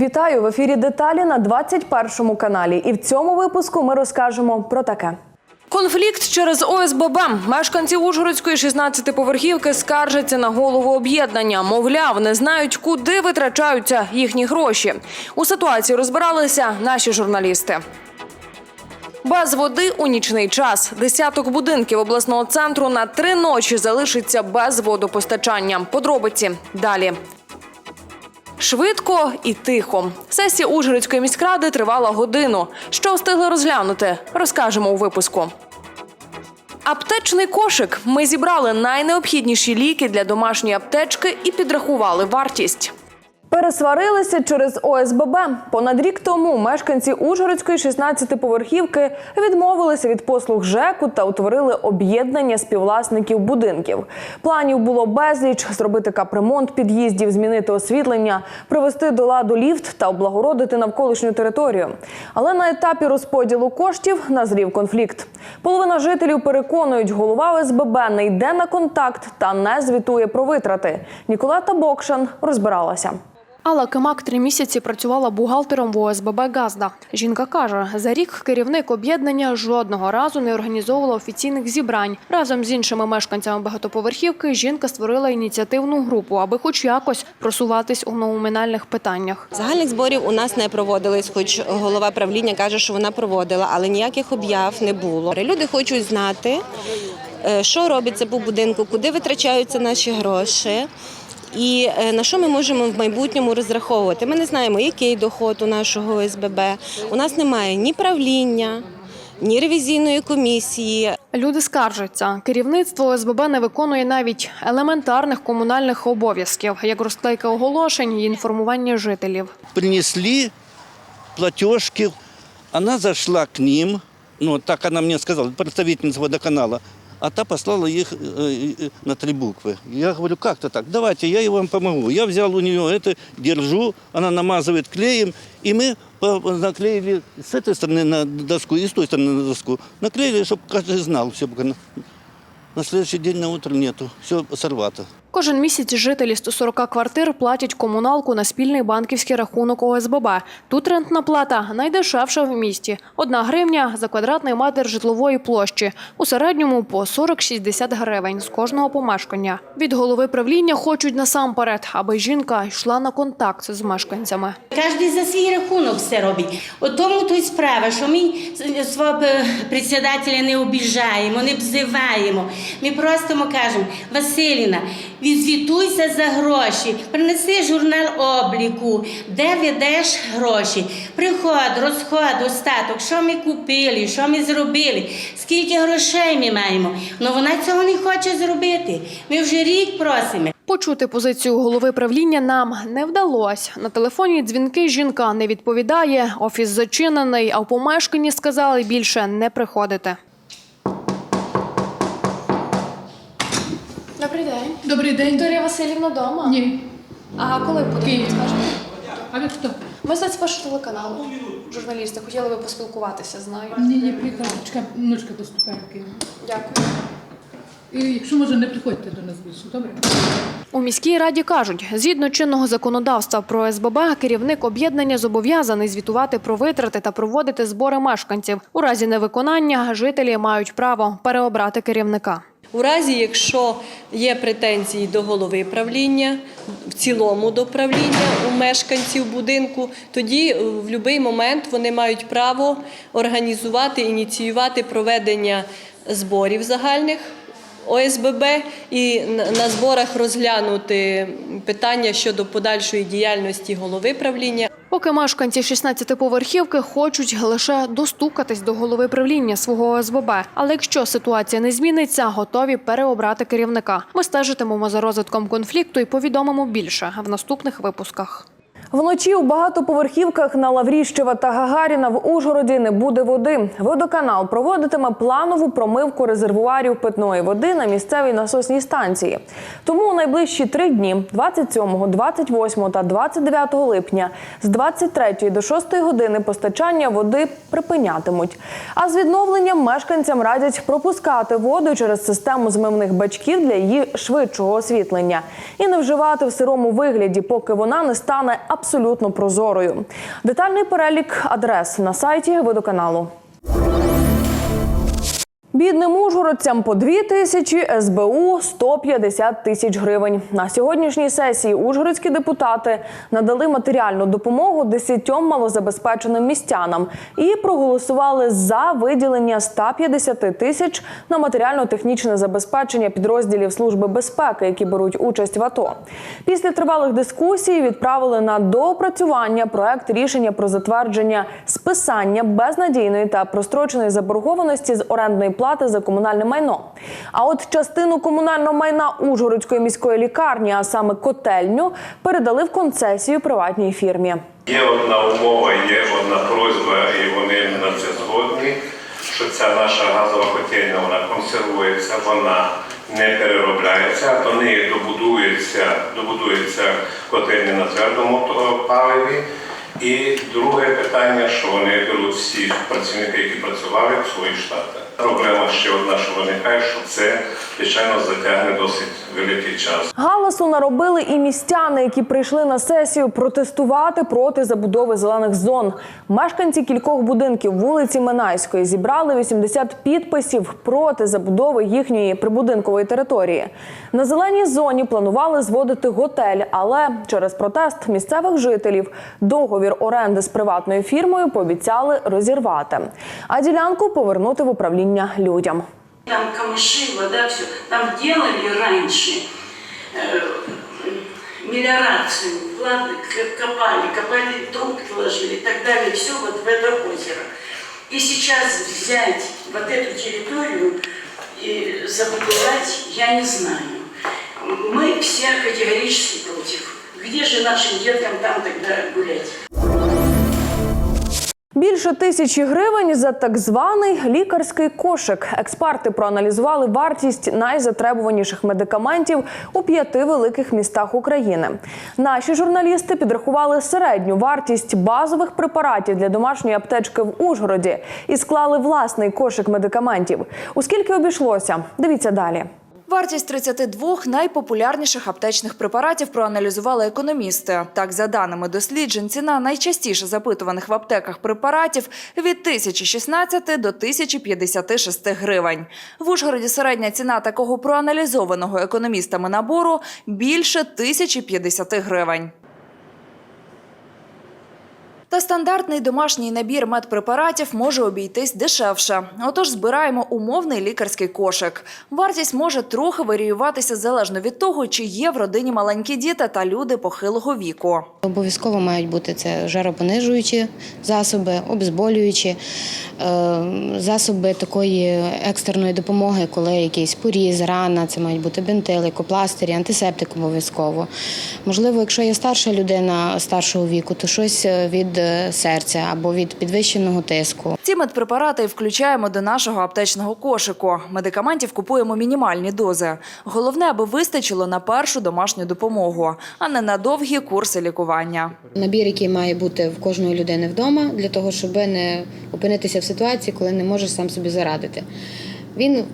Вітаю в ефірі деталі на 21 каналі. І в цьому випуску ми розкажемо про таке. Конфлікт через ОСББ. Мешканці Ужгородської 16-поверхівки скаржаться на голову об'єднання. Мовляв, не знають, куди витрачаються їхні гроші. У ситуації розбиралися наші журналісти. Без води у нічний час. Десяток будинків обласного центру на три ночі залишиться без водопостачання. Подробиці далі. Швидко і тихо. Сесія Ужгородської міськради тривала годину. Що встигли розглянути, розкажемо у випуску. Аптечний кошик. Ми зібрали найнеобхідніші ліки для домашньої аптечки і підрахували вартість. Пересварилися через ОСББ. Понад рік тому мешканці Ужгородської 16-поверхівки відмовилися від послуг ЖЕКу та утворили об'єднання співвласників будинків. Планів було безліч: зробити капремонт під'їздів, змінити освітлення, привести до ладу ліфт та облагородити навколишню територію. Але на етапі розподілу коштів назрів конфлікт. Половина жителів переконують, голова ОСББ не йде на контакт та не звітує про витрати. Ніколета Бокшан розбиралася. Алла Кимак три місяці працювала бухгалтером в ОСББ «Газда». Жінка каже, за рік керівник об'єднання жодного разу не організовувала офіційних зібрань. Разом з іншими мешканцями багатоповерхівки жінка створила ініціативну групу, аби хоч якось просуватись у номінальних питаннях. Загальних зборів у нас не проводились, хоч голова правління каже, що вона проводила, але ніяких об'яв не було. Люди хочуть знати, е, що робиться по будинку, куди витрачаються наші гроші. І е, на що ми можемо в майбутньому розраховувати? Ми не знаємо, який доход у нашого ОСББ. У нас немає ні правління, ні ревізійної комісії. Люди скаржаться. Керівництво ОСББ не виконує навіть елементарних комунальних обов'язків, як розклейка оголошень і інформування жителів. принесли платежки. Она зашла к ним, ну, так она мне сказала, представительница водоканала, а та послала их э, э, на три буквы. Я говорю, как-то так, давайте, я и вам помогу. Я взял у нее это, держу, она намазывает клеем, и мы по- наклеили с этой стороны на доску и с той стороны на доску. Наклеили, чтобы каждый знал все. пока на- На следующий день на утро нету, все сорвато. Кожен місяць жителі 140 квартир платять комуналку на спільний банківський рахунок ОСББ. Тут рентна плата найдешевша в місті. Одна гривня за квадратний метр житлової площі. У середньому по 40-60 гривень з кожного помешкання. Від голови правління хочуть насамперед, аби жінка йшла на контакт з мешканцями. Кожен за свій рахунок все робить. У тому то й справа, що ми свого председателя не обіжаємо, не бзиваємо. Ми просто кажемо, Василіна, відзвітуйся за гроші, принеси журнал обліку, де ведеш гроші, приход, розход, остаток, що ми купили, що ми зробили, скільки грошей ми маємо. Ну вона цього не хоче зробити. Ми вже рік просимо. Почути позицію голови правління нам не вдалося. На телефоні дзвінки жінка не відповідає. Офіс зачинений, а в помешканні сказали більше не приходити. Добрий день. Добрий день. Вікторія Васильівна вдома? Ні. А коли буде? Київ. Скажете? А ви хто? Ми з першого телеканалу. Журналісти, хотіли би поспілкуватися з нею. Ні, ні, приїхала. Чекай, внучка поступає в Київ. Дякую. І якщо може, не приходьте до нас більше, добре? У міській раді кажуть, згідно чинного законодавства про СББ, керівник об'єднання зобов'язаний звітувати про витрати та проводити збори мешканців. У разі невиконання жителі мають право переобрати керівника. У разі, якщо є претензії до голови правління, в цілому до правління у мешканців будинку, тоді е, в будь-який момент вони мають право організувати, ініціювати проведення зборів загальних ОСББ і на- зборах розглянути питання щодо подальшої діяльності голови правління. Поки мешканці 16-поверхівки хочуть лише достукатись до голови правління свого ОСББ. Але якщо ситуація не зміниться, готові переобрати керівника. Ми стежитимемо за розвитком конфлікту і повідомимо більше в наступних випусках. Вночі у багатоповерхівках на Лавріщева та Гагаріна в Ужгороді не буде води. Водоканал проводитиме планову промивку резервуарів питної води на місцевій насосній станції. Тому у найближчі три дні 27, 28 та 29 липня з 23 до 6 години постачання води припинятимуть. А з відновленням мешканцям радять пропускати воду через систему змивних бачків для її швидшого освітлення і не вживати в сирому вигляді, поки вона не стане абсолютно прозорою. Детальний перелік адрес на сайті водоканалу. Бідним ужгородцям по 2 тисячі, СБУ 150 тисяч гривень. На сьогоднішній сесії ужгородські депутати надали матеріальну допомогу 10 малозабезпеченим містянам і проголосували за виділення 150 тисяч на матеріально-технічне забезпечення підрозділів Служби безпеки, які беруть участь в АТО. Після тривалих дискусій відправили на доопрацювання проект рішення про затвердження списання безнадійної та простроченої заборгованості з орендної плати за комунальне майно. А от частину комунального майна Ужгородської міської лікарні, а саме котельню, передали в концесію приватній фірмі. Є одна умова, є одна просьба, і вони на це згодні, що ця наша газова котельня вона консервується, вона не переробляється, до неї добудується, добудується котельня на твердому паливі. І друге питання, що вони беруть всі працівники, які працювали в свої штати. Проблема ще одна, що виникає, що це, звичайно, затягне досить великий час. Галасу наробили і містяни, які прийшли на сесію протестувати проти забудови зелених зон. Мешканці кількох будинків вулиці Минайської зібрали 80 підписів проти забудови їхньої прибудинкової території. На зеленій зоні планували зводити готель, але через протест місцевих жителів договір оренди з приватною фірмою пообіцяли розірвати, а ділянку повернути в управління людям. Там камыши, вода, все. Там делали раньше э, мелиорацию, к- копали, копали, трубки ложили и так далее, все вот в это озеро. И сейчас взять вот эту территорию и забудовать, я не знаю. Мы все категорически против. Где же нашим деткам там тогда гулять? Більше тисячі гривень за так званий лікарський кошик. Експерти проаналізували вартість найзатребуваніших медикаментів у п'яти великих містах України. Наші журналісти підрахували середню вартість базових препаратів для домашньої аптечки в Ужгороді і склали власний кошик медикаментів. У скільки обійшлося? Дивіться далі. Вартість 32 найпопулярніших аптечних препаратів проаналізували економісти. Так, за даними досліджень, ціна найчастіше запитуваних в аптеках препаратів від 1016 до 1056 гривень. В Ужгороді середня ціна такого проаналізованого економістами набору більше 1050 гривень. Та стандартний домашній набір медпрепаратів може обійтись дешевше. Отож, збираємо умовний лікарський кошик. Вартість може трохи варіюватися залежно від того, чи є в родині маленькі діти та люди похилого віку. Обов'язково мають бути це жаропонижуючі засоби, обезболюючі, е, засоби такої екстреної допомоги, коли якийсь поріз, рана, це мають бути бинти, лейкопластирі, антисептик обов'язково. Можливо, якщо є старша людина старшого віку, то щось від е, серця або від підвищеного тиску. Ці медпрепарати включаємо до нашого аптечного кошику. Медикаментів купуємо мінімальні дози. Головне, аби вистачило на першу домашню допомогу, а не на довгі курси лікування. Набір, який має бути в кожної людини вдома, для того, щоб не опинитися в ситуації, коли не можеш сам собі зарадити. Він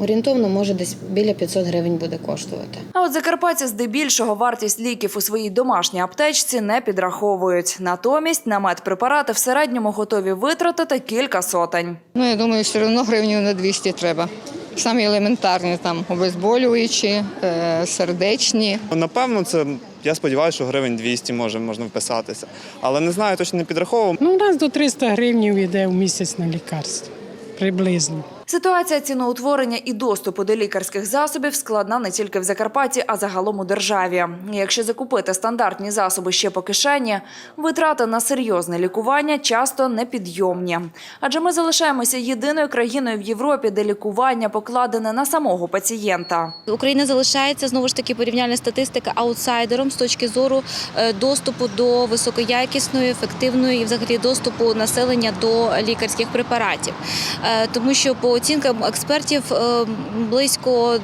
орієнтовно може десь біля 500 гривень буде коштувати. А от закарпатці здебільшого вартість ліків у своїй домашній аптечці не підраховують. Натомість на медпрепарати в середньому готові витратити кілька сотень. Ну, я думаю, все одно гривнів на 200 треба. Самі елементарні там обезболюючі, е, сердечні. Напевно, це я сподіваюся, що гривень 200 може можна вписатися. Але не знаю, точно не підраховував. Ну, у нас до 300 гривень йде в місяць на лікарство. Приблизно. Ситуація ціноутворення і доступу до лікарських засобів складна не тільки в Закарпатті, а загалом у державі. Якщо закупити стандартні засоби ще по кишені, витрати на серйозне лікування часто непідйомні. Адже ми залишаємося єдиною країною в Європі, де лікування покладене на самого пацієнта. Україна залишається знову ж таки порівняльна статистика аутсайдером з точки зору е, доступу до високоякісної, ефективної і взагалі доступу населення до лікарських препаратів, Е, тому що по оцінкам експертів е, близько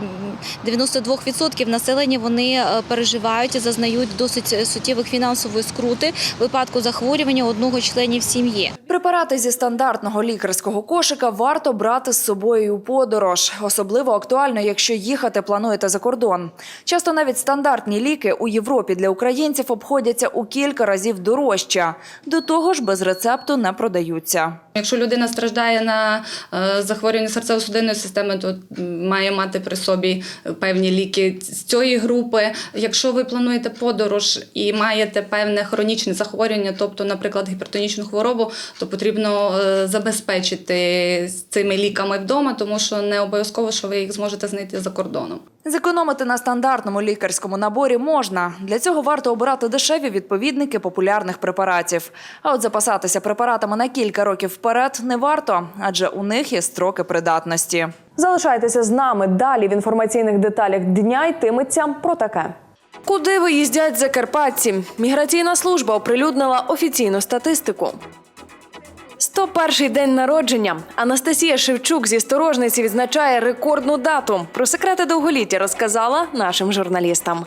92% населення вони е, переживають і зазнають досить суттєвих фінансової скрути в випадку захворювання одного членів сім'ї. Препарати зі стандартного лікарського кошика варто брати з собою у подорож. Особливо актуально, якщо їхати плануєте за кордон. Часто навіть стандартні ліки у Європі для українців обходяться у кілька разів дорожче. До того ж, без рецепту не продаються. Якщо людина страждає на е, захворювання серцево-судинної системи, то має мати при собі певні ліки з цієї групи. Якщо ви плануєте подорож і маєте певне хронічне захворювання, тобто, наприклад, гіпертонічну хворобу, то потрібно е, забезпечити цими ліками вдома, тому що не обов'язково, що ви їх зможете знайти за кордоном. Зекономити на стандартному лікарському наборі можна. Для цього варто обирати дешеві відповідники популярних препаратів. А от запасатися препаратами на кілька років вперед не варто, адже у них є строки придатності. Залишайтеся з нами далі в інформаційних деталях дня йтиметься про таке. Куди виїздять закарпатці? Міграційна служба оприлюднила офіційну статистику. 101-й день народження. Анастасія Шевчук зі сторожниці відзначає рекордну дату. Про секрети довголіття розказала нашим журналістам.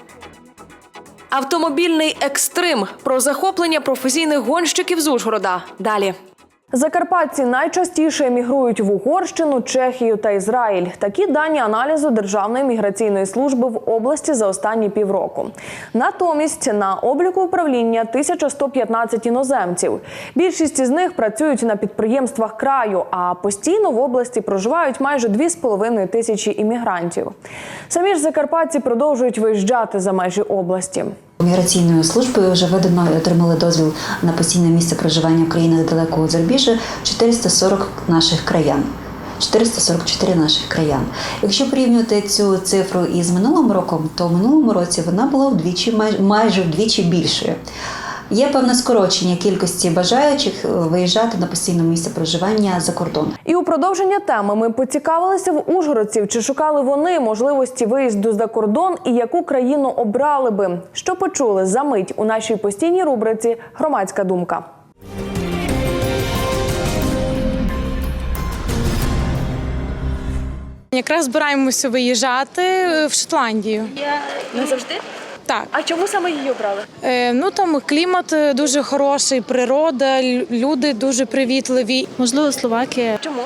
Автомобільний екстрим про захоплення професійних гонщиків з Ужгорода. Далі. Закарпатці найчастіше емігрують в Угорщину, Чехію та Ізраїль. Такі дані аналізу Державної міграційної служби в області за останні півроку. Натомість на обліку управління 1115 іноземців. Більшість із них працюють на підприємствах краю, а постійно в області проживають майже 2,5 тисячі іммігрантів. Самі ж закарпатці продовжують виїжджати за межі області. Міграційною службою вже видано отримали дозвіл на постійне місце проживання в країнах далекого зарубіжжя 440 наших краян. 444 наших краян. Якщо порівнювати цю цифру із минулим роком, то в минулому році вона була вдвічі майже вдвічі більшою. Є певне скорочення кількості бажаючих е, виїжджати на постійне місце проживання за кордон. І у продовження теми ми поцікавилися в ужгородців, чи шукали вони можливості виїзду за кордон і яку країну обрали би. Що почули за мить у нашій постійній рубриці Громадська думка. Якраз збираємося виїжджати е, в Шотландію. Я Не завжди? Так. А чому саме її обрали? Е, ну там клімат е, дуже хороший, природа, люди дуже привітливі. Можливо, Словакія. Чому?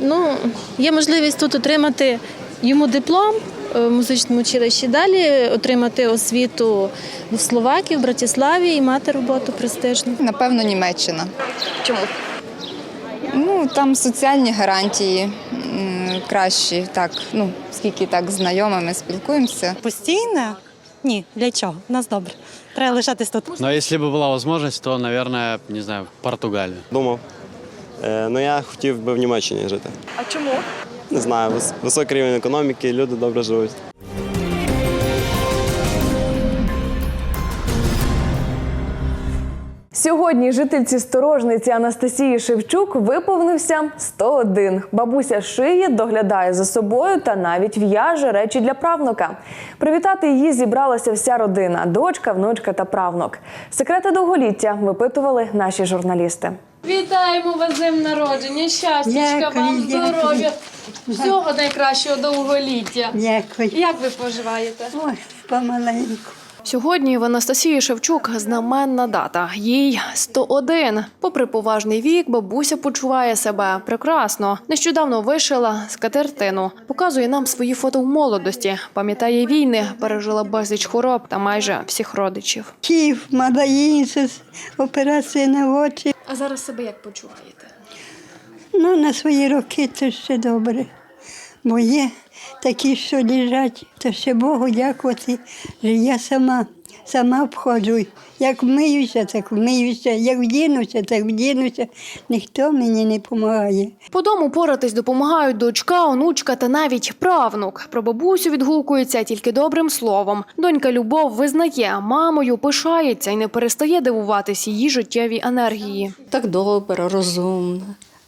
Ну, є можливість тут отримати йому диплом е, в музичному училищі, далі отримати освіту в Словакії, в Братиславі і мати роботу престижну. Напевно, Німеччина. Чому? Ну там соціальні гарантії кращі. Так, ну скільки так знайомими спілкуємося. Постійно? Ні, для чого? У нас добре. Треба лишатись тут. Ну, а якщо б була можливість, то, наверное, не знаю, в Португалію. Думав. Е, ну я хотів би в Німеччині жити. А чому? Не знаю, вис- високий рівень економіки, люди добре живуть. Сьогодні жительці сторожниці Анастасії Шевчук виповнився 101. Бабуся шиє, доглядає за собою та навіть в'яже речі для правнука. Привітати її зібралася вся родина: дочка, внучка та правнук. Секрети довголіття випитували наші журналісти. Вітаємо вас з днем народження, щастячка вам, здоров'я, всього найкращого довголіття. Дякую. Як ви поживаєте? Ой, помаленьку. Сьогодні в Анастасії Шевчук знаменна дата. Їй 101. Попри поважний вік, бабуся почуває себе прекрасно. Нещодавно вишила скатертину. Показує нам свої фото в молодості. Пам'ятає війни, пережила безліч хвороб та майже всіх родичів. Київ, мадаїнсис, операція на очі. А зараз себе як почуваєте? Ну, на свої роки це ще добре. Бо є такі, що лежать, то ще Богу дякувати, що я сама, сама обходжу. Як вмиюся, так вмиюся, як вдінуся, так вдінуся. Ніхто мені не допомагає. По дому поратись допомагають дочка, онучка та навіть правнук. Про бабусю відгукується тільки добрим словом. Донька Любов визнає, мамою пишається і не перестає дивуватись її життєвій енергії. Так добре, розумна.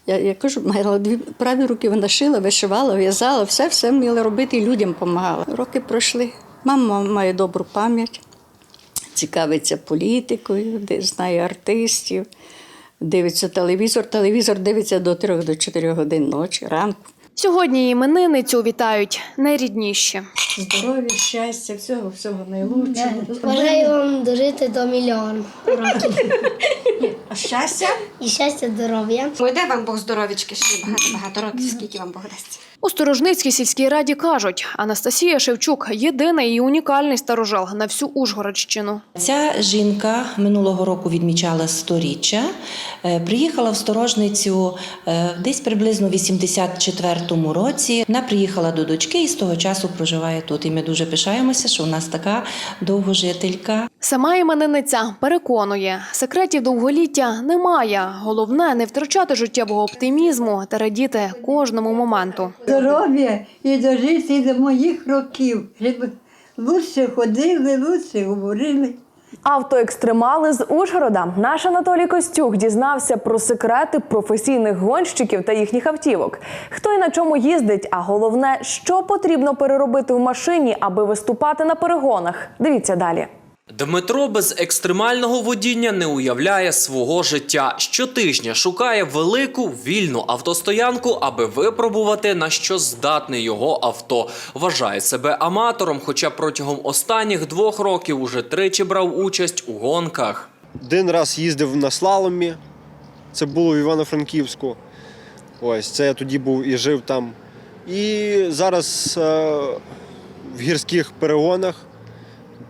Я, я кажу, мала дві праві руки, вона шила, вишивала, в'язала, все все вміла робити і людям допомагала. Роки пройшли. Мама має добру пам'ять, цікавиться політикою, знає артистів, дивиться телевізор. Телевізор дивиться до 3 до 4 годин ночі, ранку. Сьогодні іменинницю вітають найрідніші. Здоров'я, щастя, всього, всього найлучшого. Бажаю вам дожити до мільйону років. А щастя? І щастя, здоров'я. Пойде дай вам Бог здоровічки, ще багато багато років, скільки вам Бог дасть. У Сторожницькій сільській раді кажуть, Анастасія Шевчук єдиний і унікальний старожил на всю Ужгородщину. Ця жінка минулого року відмічала сторіччя. Е, Приїхала в сторожницю е, десь приблизно в 84-му році. Вона приїхала до дочки і з того часу проживає тут. І ми дуже пишаємося, що у нас така довгожителька. Сама іменинниця переконує, секретів довголіття немає. Головне не втрачати життєвого оптимізму та радіти кожному моменту. Здоров'я і дожити до моїх років, щоб лучше ходили, лучше говорили. Автоекстремали з Ужгорода. Наш Анатолій Костюк дізнався про секрети професійних гонщиків та їхніх автівок. Хто і на чому їздить, а головне, що потрібно переробити в машині, аби виступати на перегонах. Дивіться далі. Дмитро без екстремального водіння не уявляє свого життя. Щотижня шукає велику вільну автостоянку, аби випробувати на що здатне його авто. Вважає себе аматором, хоча протягом останніх двох років уже тричі брав участь у гонках. Один раз їздив на слаломі, це було в Івано-Франківську. Ось це я тоді був і жив там. І зараз е, в гірських перегонах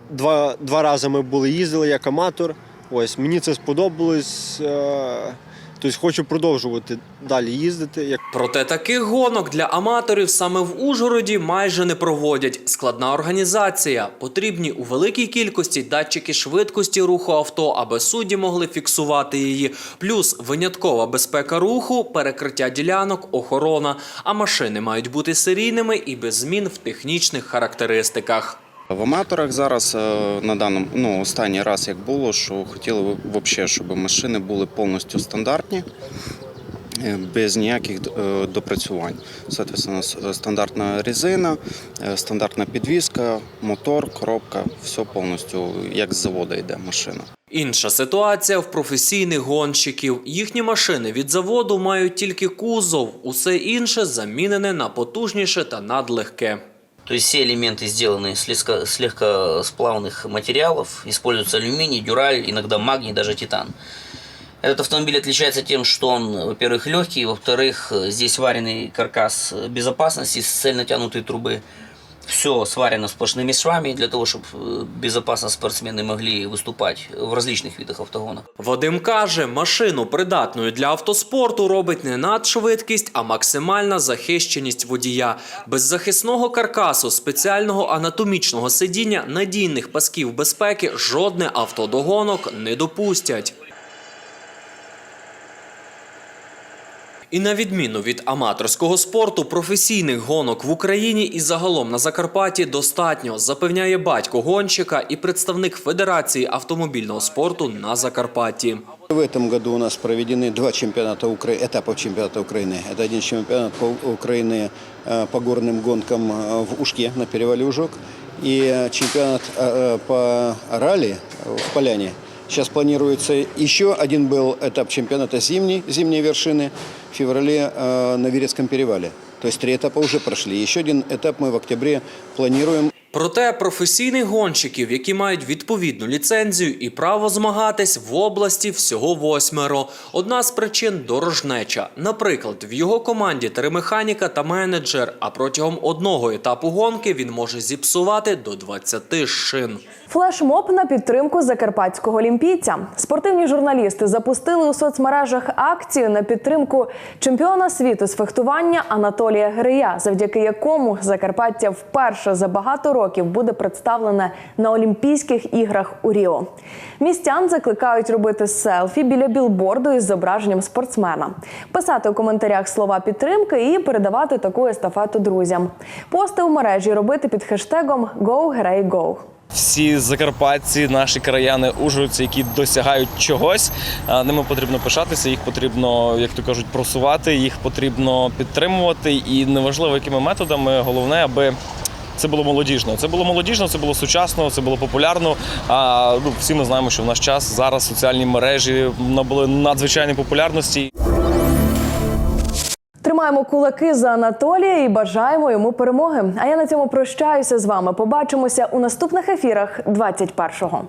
два, два рази ми були їздили як аматор. Ось мені це сподобалось. Е, тобто хочу продовжувати далі їздити. Як Проте таких гонок для аматорів саме в Ужгороді майже не проводять. Складна організація. Потрібні у великій кількості датчики швидкості руху авто, аби судді могли фіксувати її. Плюс виняткова безпека руху, перекриття ділянок, охорона. А машини мають бути серійними і без змін в технічних характеристиках. В аматорах зараз е, на даному ну останній раз як було, що хотіли взагалі, щоб машини були повністю стандартні. е, Без ніяких е, допрацювань. Соответственно, стандартна резина, стандартна підвізка, мотор, коробка, все повністю як з заводу йде машина. Інша ситуація в професійних гонщиків. Їхні машини від заводу мають тільки кузов, усе інше замінене на потужніше та надлегке. То есть все элементы сделаны с, легко, с легкосплавных материалов. Используется алюминий, дюраль, иногда магний, даже титан. Этот автомобиль отличается тем, что он, во-первых, легкий, во-вторых, здесь вареный каркас безопасности с цельно тянутой трубы. Все сварено сплошными швами для того, чтобы э, безопасно спортсмены могли выступать в различных видах автогонок. Вадим каже, машину придатною для автоспорту робить не надшвидкість, а максимальна захищеність водія. Без захисного каркасу, спеціального анатомічного сидіння, надійних пасків безпеки жодне авто до гонок не допустять. І на відміну від аматорського спорту, професійних гонок в Україні і загалом на Закарпатті достатньо, запевняє батько гонщика і представник Федерації автомобільного спорту на Закарпатті. В этом году у нас проведены два чемпионата Укра- этапов чемпионата Украины. Это один чемпионат по Украины э, по горным гонкам э, в Ушке на перевале Ужок и э, чемпионат э, по ралли в Поляне. Сейчас планируется еще один был этап чемпионата зимний, зимние вершины в феврале э, на Верецком перевале. То есть три этапа уже прошли. Еще один этап мы в октябре планируем. Проте професійних гонщиків, які мають відповідну ліцензію і право змагатись в області всього восьмеро. Одна з причин дорожнеча. Наприклад, в його команді три механіка та менеджер, а протягом одного етапу гонки він може зіпсувати до 20 шин. Флешмоб на підтримку закарпатського олімпійця. Спортивні журналісти запустили у соцмережах акцію на підтримку чемпіона світу з фехтування Анатолія Грия, завдяки якому Закарпаття вперше за багато років буде представлене на Олімпійських іграх у Ріо. Містян закликають робити селфі біля білборду із зображенням спортсмена, писати у коментарях слова підтримки і передавати таку естафету друзям. Пости у мережі робити під хештегом GoGreyGo. всі закарпатці, наші краяни, ужгородці, які досягають чогось. Ними потрібно пишатися, їх потрібно, як то кажуть, просувати, їх потрібно підтримувати. І неважливо, якими методами, головне, аби. Це було молодіжно. Це було молодіжно, це було сучасно, це було популярно. А ну, всі ми знаємо, що в наш час зараз соціальні мережі набули надзвичайної популярності. Тримаємо кулаки за Анатолія і бажаємо йому перемоги. А я на цьому прощаюся з вами. Побачимося у наступних ефірах 21-го.